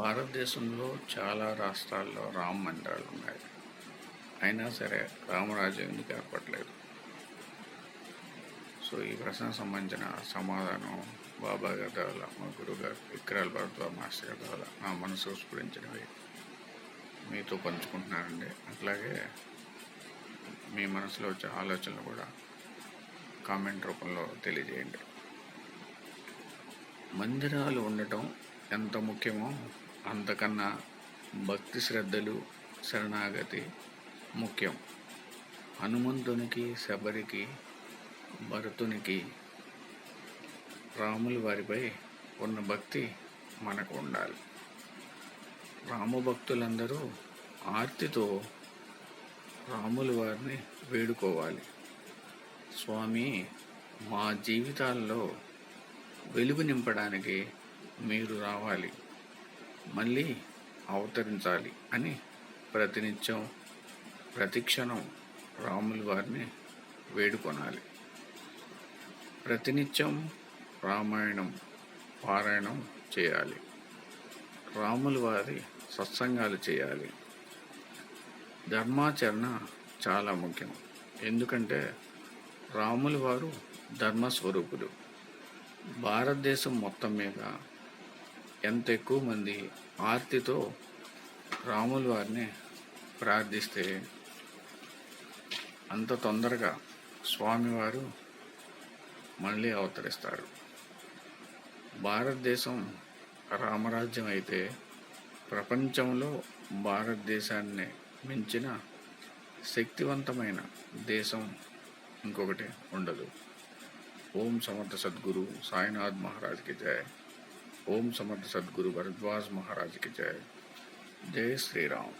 భారతదేశంలో చాలా రాష్ట్రాల్లో రామ మందిరాలు ఉన్నాయి. అయినా సరే రామరాజ్యం ఎందుకు ఏర్పడలేదు? సో ఈ ప్రశ్నకు సంబంధించిన సమాధానం బాబా గారి మా గురుగారు విక్రాల్ భరద్వాజ్ మాస్టర్ గారి ద్వారా నా మనసు స్ఫురించినవి మీతో పంచుకుంటున్నానండి. అట్లాగే మీ మనసులో వచ్చే ఆలోచనలు కూడా కామెంట్ రూపంలో తెలియజేయండి. మందిరాలు ఉండటం ఎంత ముఖ్యమో అంతకన్నా భక్తి శ్రద్ధలు శరణాగతి ముఖ్యం. హనుమంతునికి శబరికి భరతునికి రాములు వారిపై ఉన్న భక్తి మనకు ఉండాలి. రాము భక్తులందరూ ఆర్తితో రాములు వారిని వేడుకోవాలి. స్వామి మా జీవితాల్లో వెలుగు నింపడానికి మీరు రావాలి. మళ్ళీ అవతరించాలి అని ప్రతినిత్యం ప్రతిక్షణం రాముల వారిని వేడుకొనాలి. ప్రతినిత్యం రామాయణం పారాయణం చేయాలి. రాముల వారి సత్సంగాలు చేయాలి. ధర్మాచరణ చాలా ముఖ్యం. ఎందుకంటే రాములు వారు ధర్మస్వరూపుడు భారతదేశం మొత్తం మీద ఎంత ఎక్కువ మంది ఆర్తితో రాముల వారిని ప్రార్థిస్తే అంత తొందరగా స్వామివారు మళ్ళీ అవతరిస్తారు. భారతదేశం రామరాజ్యం అయితే ప్రపంచంలో భారతదేశాన్ని మించిన శక్తివంతమైన దేశం ఇంకొకటి ఉండదు. ఓం సమర్థ సద్గురు సాయినాథ్ మహారాజ్కి జయ ఓం సమర్థ సద్గురు భరద్వాజ్ మహారాజ్కి జయ జై శ్రీరామ్